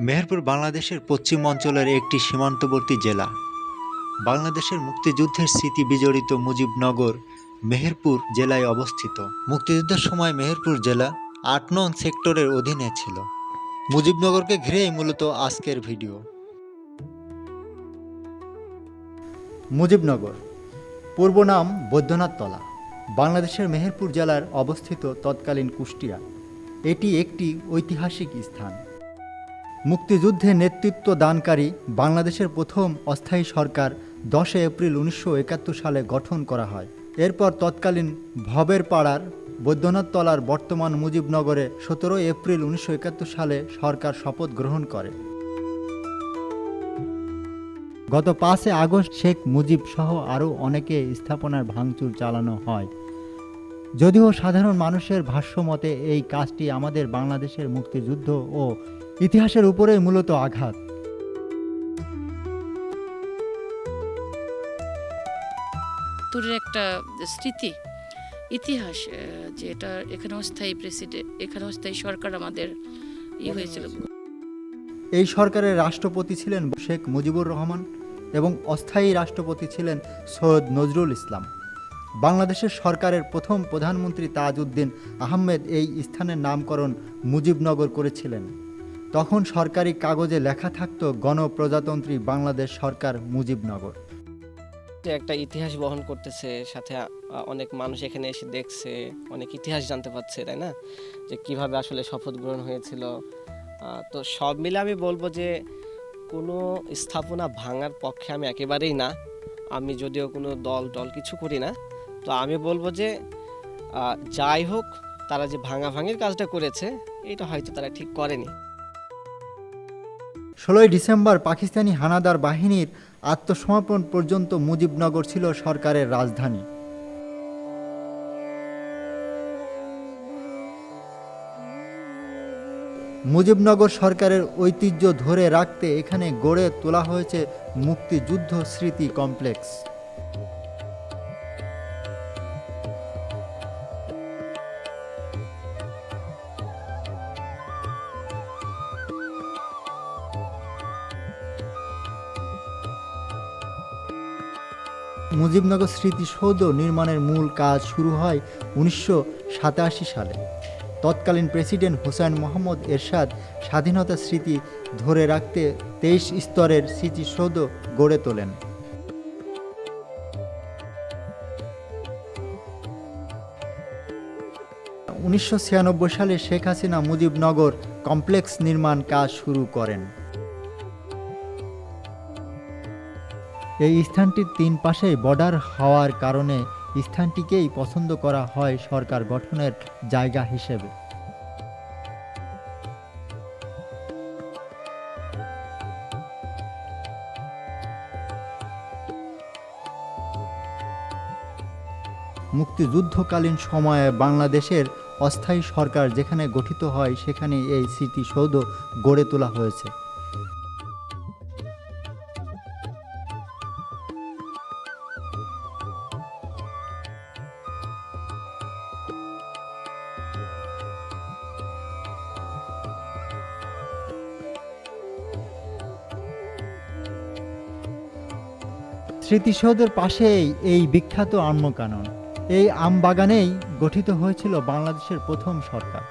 মেহেরপুর বাংলাদেশের পশ্চিম অঞ্চলের একটি সীমান্তবর্তী জেলা। বাংলাদেশের মুক্তিযুদ্ধের স্মৃতি বিজড়িত মুজিবনগর, মেহেরপুর জেলায় অবস্থিত। মুক্তিযুদ্ধের সময় মেহেরপুর জেলা আট নং সেক্টরের অধীনে ছিল। মুজিবনগরকে ঘিরেই মূলত আজকের ভিডিও। মুজিবনগর, পূর্ব নাম বৈদ্যনাথ তলা। বাংলাদেশের মেহেরপুর জেলার অবস্থিত তৎকালীন কুষ্টিয়া। এটি একটি ঐতিহাসিক স্থান। মুক্তিযুদ্ধে নেতৃত্ব দানকারী বাংলাদেশের প্রথম অস্থায়ী সরকার দশই এপ্রিল উনিশশো একাত্তর সালে গঠন করা হয়। এরপর তৎকালীন ভবের পাড়ার বৈদ্যনাথ তলার বর্তমান মুজিবনগরে সতেরোই এপ্রিল উনিশশো একাত্তর সালে সরকার শপথ গ্রহণ করে। গত পাঁচে আগস্ট শেখ মুজিব সহ আরও অনেকে স্থাপনার ভাঙচুর চালানো হয়। যদিও সাধারণ মানুষের ভাষ্যমতে এই কাজটি আমাদের বাংলাদেশের মুক্তিযুদ্ধ ও ইতিহাসের উপরে মূলত আঘাত। তোরের একটা স্মৃতি ইতিহাস আহ, যে এটা এখানে অস্থায়ী প্রেসিডেন্ট এখানে অস্থায়ী সরকার আমাদের ই হয়েছিল। এই সরকারের রাষ্ট্রপতি ছিলেন শেখ মুজিবুর রহমান এবং অস্থায়ী রাষ্ট্রপতি ছিলেন সৈয়দ নজরুল ইসলাম। বাংলাদেশের সরকারের প্রথম প্রধানমন্ত্রী তাজউদ্দিন আহমেদ এই স্থানের নামকরণ মুজিবনগর করেছিলেন। তখন সরকারি কাগজে লেখা থাকত গণপ্রজাতন্ত্রী বাংলাদেশ সরকার মুজিবনগর। একটা ইতিহাস বহন করতেছে, সাথে অনেক মানুষ এখানে এসে দেখছে, অনেক ইতিহাস জানতে পারছে, তাই না? যে কীভাবে আসলে শপথ গ্রহণ হয়েছিল। তো সব মিলে আমি বলব যে, কোনো স্থাপনা ভাঙার পক্ষে আমি একেবারেই না। আমি যদিও কোনো দল টল কিছু করি না। তো আমি বলব যে যাই হোক, তারা যে ভাঙা ভাঙির কাজটা করেছে, এটা হয়তো তারা ঠিক করেনি। ষোলোই ডিসেম্বর পাকিস্তানি হানাদার বাহিনীর আত্মসমর্পণ পর্যন্ত মুজিবনগর ছিল সরকারের রাজধানী। মুজিবনগর সরকারের ঐতিহ্য ধরে রাখতে এখানে গড়ে তোলা হয়েছে মুক্তিযুদ্ধ স্মৃতি কমপ্লেক্স। মুজিবনগর স্মৃতিসৌধ নির্মাণের মূল কাজ শুরু হয় উনিশশো সাতাশি সালে। তৎকালীন প্রেসিডেন্ট হুসাইন মোহাম্মদ এরশাদ স্বাধীনতা স্মৃতি ধরে রাখতে তেইশ স্তরের স্মৃতিসৌধ গড়ে তোলেন। উনিশশো ছিয়ানব্বই সালে শেখ হাসিনা মুজিবনগর কমপ্লেক্স নির্মাণ কাজ শুরু করেন। এই স্থানটির তিন পাশেই বর্ডার হওয়ার কারণে স্থানটিকেই পছন্দ করা হয় সরকার গঠনের জায়গা হিসেবে। মুক্তিযুদ্ধকালীন সময়ে বাংলাদেশের অস্থায়ী সরকার যেখানে গঠিত হয় সেখানে এই স্মৃতিসৌধ গড়ে তোলা হয়েছে। স্মৃতিসৌধের পাশেই এই বিখ্যাত আম্রকানন। এই আম বাগানেই গঠিত হয়েছিল বাংলাদেশের প্রথম সরকার।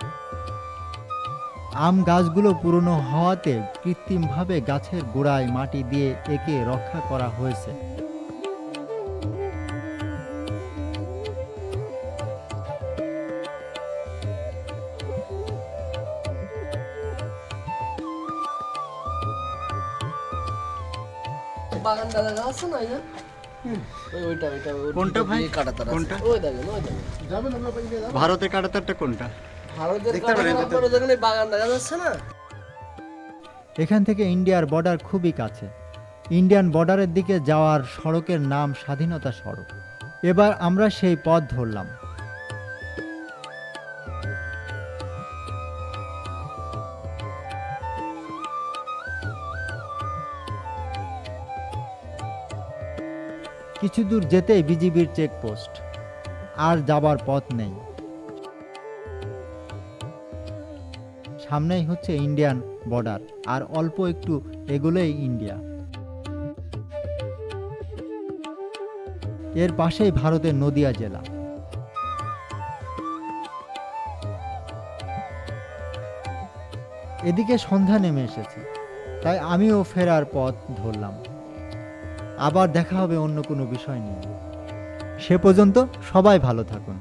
আম গাছগুলো পুরনো হওয়াতে কৃত্রিমভাবে গাছের গোড়ায় মাটি দিয়ে একে রক্ষা করা হয়েছে। বাগান দাদা আছে না ওই ওইটা ওইটা কোনটা ভাই? কাটাতার কোনটা? ওই দেখেন ওই দেখেন। ভারতের কাটাতারটা কোনটা? ভারতের কাটাতার দেখতে- পরে দেখেন এই বাগান দেখা যাচ্ছে না? এখান থেকে ইন্ডিয়ার বর্ডার খুবই কাছে। ইন্ডিয়ান বর্ডারের দিকে যাওয়ার সড়কের নাম স্বাধীনতা সড়ক। এবার আমরা সেই পথ ধরলাম। কিছু দূর যেতেই বিজিবির চেকপোস্ট। আর যাবার পথ নেই। সামনেই হচ্ছে ইন্ডিয়ান বর্ডার, আর অল্প একটু এগুলোই ইন্ডিয়া। এর পাশেই ভারতের নদিয়া জেলা। এদিকে সন্ধ্যা নেমে এসেছে, তাই আমিও ফেরার পথ ধরলাম। আবার দেখা হবে অন্য কোনো বিষয় নিয়ে। সে পর্যন্ত সবাই ভালো থাকুন।